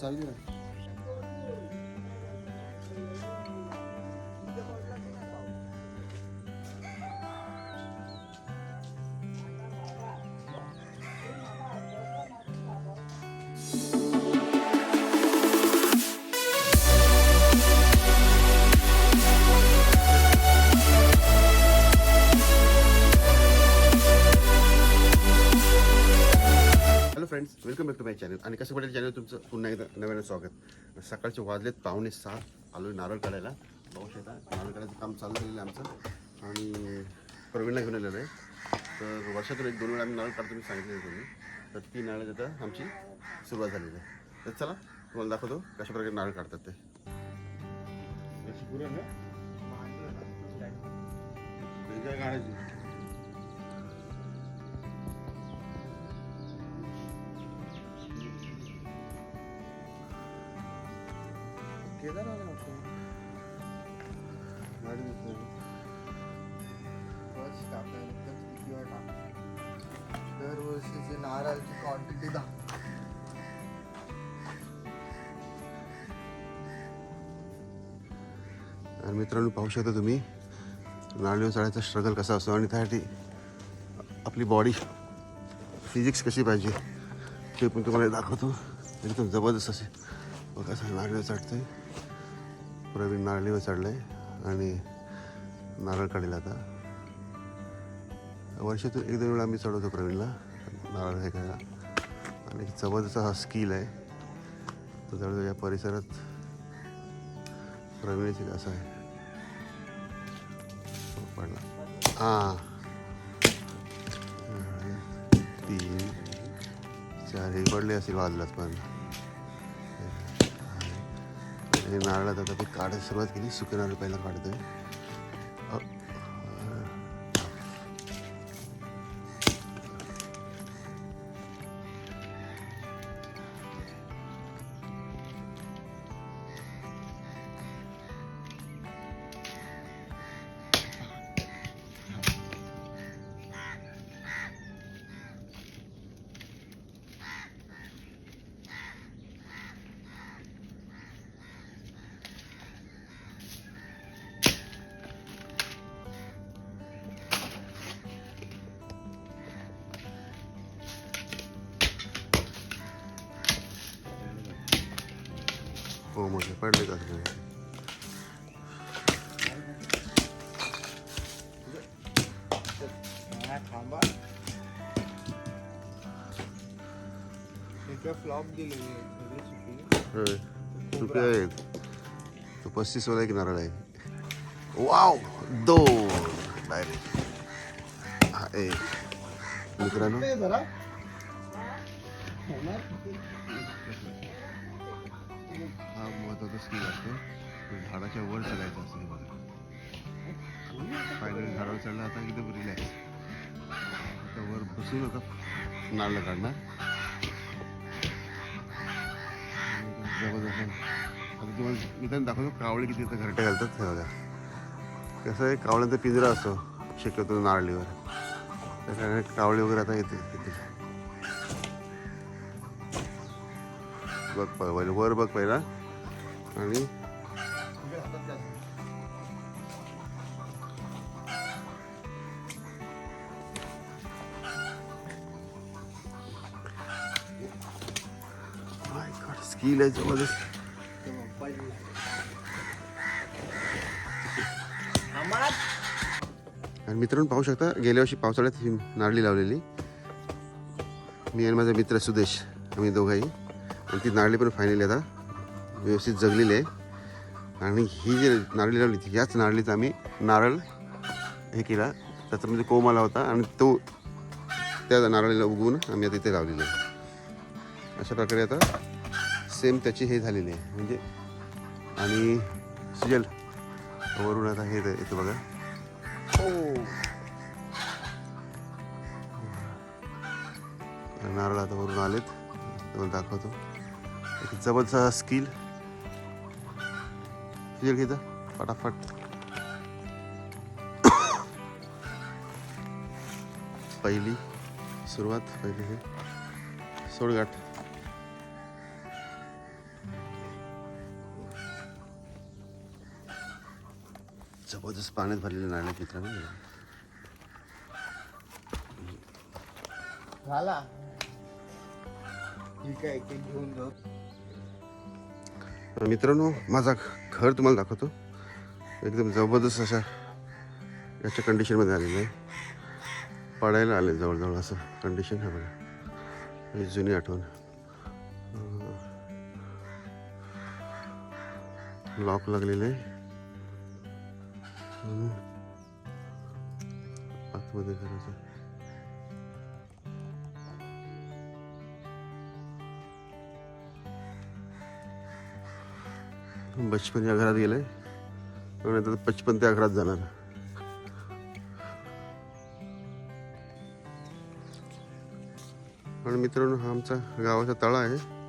चालू आहे. Welcome back to my channel. आणि कसं पडेल चॅनल तुमचं? पुन्हा एकदा नव्यानं स्वागत. सकाळचे वाजलेत पावणे सात आलो नारळ काढायला. पाऊस येता नारळ काढायचं काम चालू झालेलं आहे आमचं. आणि प्रवीणला घेऊन आलेलं आहे. तर वर्षातून एक दोन वेळा आम्ही नारळ काढतो मी सांगितलेलं तुम्ही. तर ती नारळ आता आमची सुरुवात झालेली आहे. तर चला तुम्हाला दाखवतो कशा प्रकारे नारळ काढतात ते. काढायची गाडी दिसते. दरवर्षीची नारळाची क्वांटिटी दाखव आणि मित्रांनो पाहू शकता तुम्ही नारळी चढायचा स्ट्रगल कसा असतो आणि त्यासाठी आपली बॉडी फिजिक्स कशी पाहिजे ते पण तुम्हाला दाखवतो एकदम जबरदस्त असे बघा असं नारळीवर चढतंय प्रवीण नारळीवर आहे आणि नारळ काढेल आता. वर्षातून एक दोन वेळा आम्ही चढवतो प्रवीणला नारळ हे करायला. आणि जबरदस्त हा स्किल आहे. तो जवळजवळ या परिसरात प्रवीणची असा आहे. पडला. हां. तीन चार हे पडले असेल वाजलाच पण. नारळात आता मी काढायला सुरुवात केली सुके नारळ पहिला काढतोय. हो मग पडले का थांबा इकडे फ्लॉप दिलेली आहे सगळी चुकी होय सुके आहेत तो पस्तीस वाला एक। नारळ आहे वाव दोन डायरेक्ट हा एक मित्रांनो ते जरा हा महत्त्वाचा स्किल असतो. तो झाडाच्या वर चढायचा असतो हे बघा. फायनली झाडावर चढला आता एकदम रिलॅक्स आता वर बसून आता नारळ काढणार. जबरदस्त. आता तुम्हाला मी त्यांना दाखवतो कावळे किती इथं घरटे घालतात हे बघा. कसं आहे कावळ्यांचा पिंजरा असतो. शक्यतो नारळीवर. त्याच्यामुळे कावळे वगैरे आता येते तिथे. बघ पहिले वर बघ पहिला. आणि? स्किल आहे जबरदस्त. आणि मित्रांनो पाहू शकता गेल्या वर्षी पावसाळ्यात ही नारळी लावलेली. मी आणि माझा मित्र सुदेश आम्ही दोघाही. ती नारळी पण फायनली आता व्यवस्थित जगलेली आहे. आणि ही जी नारळी लावली ती याच नारळीचा आम्ही नारळ हे केला. त्याच्यामध्ये म्हणजे कोंब आला होता आणि तो त्या नारळीला उगवून आम्ही आता इथे लावलेला आहे. अशा प्रकारे आता सेम त्याची हे झालेली आहे. म्हणजे आणि सुजल वरून आता हे येतं बघा. नारळ आता वरून आलेत. दाखवतो. एक जबरदस्त स्किल घेतं? फटाफट. पहिली सुरुवात पहिली हे. सोडगाठ जबरदस्त पाण्यात भरलेले नाणे मित्रांनो. झाला. ठीक आहे घेऊन जाऊ. मित्रांनो माझा घर तुम्हाला दाखवतो. एकदम जबरदस्त अशा याच्या कंडिशनमध्ये आलेलं आहे. पडायला आले जवळजवळ असं कंडिशन आहे बघा. ही जुनी आठवण. लॉक लागलेलं आहे. आतमध्ये करायचं. बचपन या घरात आहे आणि आता पचपन त्या घरात जाणार. आणि मित्रांनो हा आमचा गावाचा तळा आहे.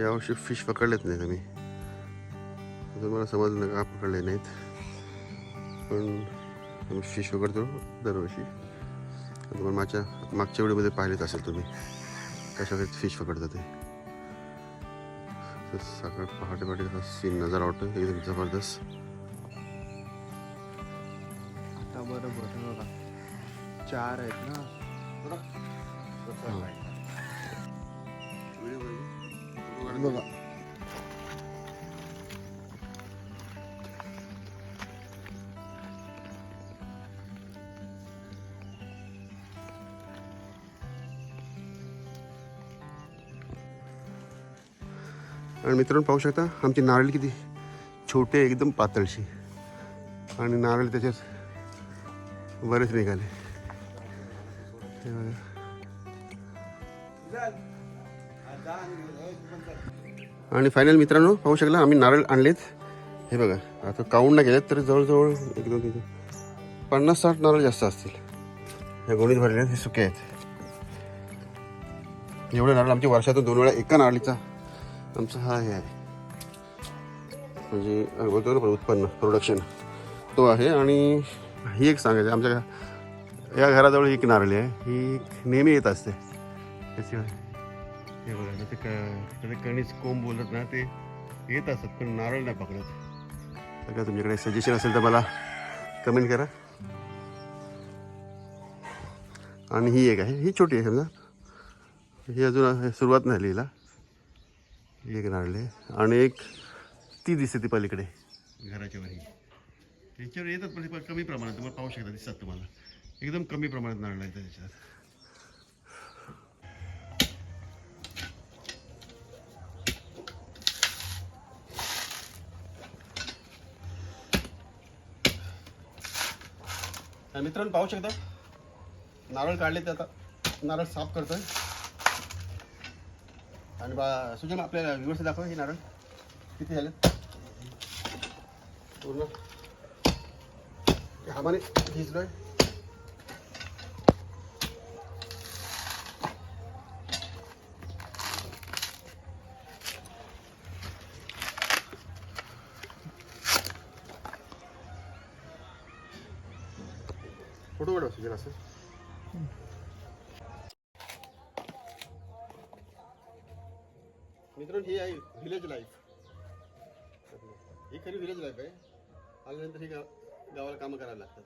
यावर्षी फिश पकडलेत नाहीत आम्ही. अजून मला समजलं का पकडले नाहीत. पण आम्ही फिश पकडतो दरवर्षी. तुम्हाला मागच्या मागच्या व्हिडिओमध्ये पाहिलेच असेल तुम्ही कशा फिश पकडतात ते. तर सकाळ पहाटे पहाटे सीन नजर आवडतो एकदम जबरदस्त. आता बरोबर हे बघा. चार आहेत ना? बघा. आणि मित्रांनो पाहू शकता आमची नारळ किती छोटे एकदम पातळशी. आणि नारळ त्याच्यात बरेच निघाले. आणि फायनल मित्रांनो पाहू शकला आम्ही नारळ आणलेत. हे बघा आता काउंट नाही गेलेत तर जवळजवळ एक दोन तीन पन्नास साठ नारळ जास्त असतील. या गोणीत भरले आहेत हे सुके आहेत. एवढे नारळ आमच्या वर्षातून दोन वेळा एका नारळीचा आमचा हा हे आहे. म्हणजे अगोदर उत्पन्न प्रोडक्शन तो आहे आणि ही एक सांगायचं आमच्या या घराजवळ एक नारळी आहे. ही एक नेहमी येत असते. त्याची हे बघा ते क कणीस कोंब बोलत ना ते येत असतात पण नारळ नाही पकडत. तर काय तुमच्याकडे सजेशन असेल तर मला कमेंट करा. आणि ही एक आहे. ही छोटी आहे समजा. ही अजून सुरुवात नाही लिहिला. एक नारळे आणि एक ती दिसते ती पलीकडे. घराच्या वरी त्याच्यावर येतात पण कमी प्रमाणात तुम्हाला पाहू शकता दिसतात तुम्हाला. एकदम कमी प्रमाणात नारळ आहे त्याच्यात. मित्रांनो पाहू शकता? नारळ काढले ते आता. नारळ साफ करतोय. आणि बा सुजन आपल्याला व्यवस्थित दाखव हे नारळ. किती झाले? पूर्ण. हामाने भिजलोय फोटो काढा सुजन असं. मित्रांनो ही आहे व्हिलेज लाईफ ही खरी व्हिलेज लाईफ आहे. आल्यानंतर ही गाव गावाला कामं करायला लागतात.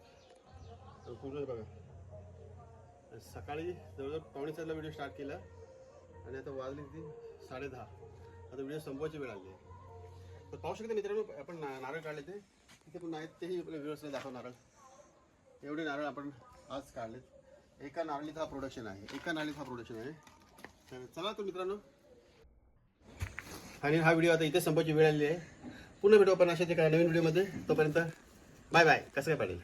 तर पूर्ण बघा. सकाळी जवळजवळ पावणे सातला व्हिडिओ स्टार्ट केला. आणि आता वाजली ती साडे दहा. आता व्हिडिओ संपवायची वेळ आली आहे. तर पाहू शकते मित्रांनो आपण ना नारळ काढले ते. तिथे पण आहेत. तेही आपल्या व्ह्युअर्सला दाखव नारळ. एवढे नारळ आपण आज काढलेत. एका नारळीचा हा प्रोडक्शन आहे. एका नारळीचा हा प्रोडक्शन आहे. तर चला तर मित्रांनो आणि हा व्हिडिओ आता इथे संपायची वेळ आलेली आहे. पुन्हा भेटू आपण अशा एका नवीन व्हिडिओमध्ये. तोपर्यंत बाय बाय कसं काय पाहिजे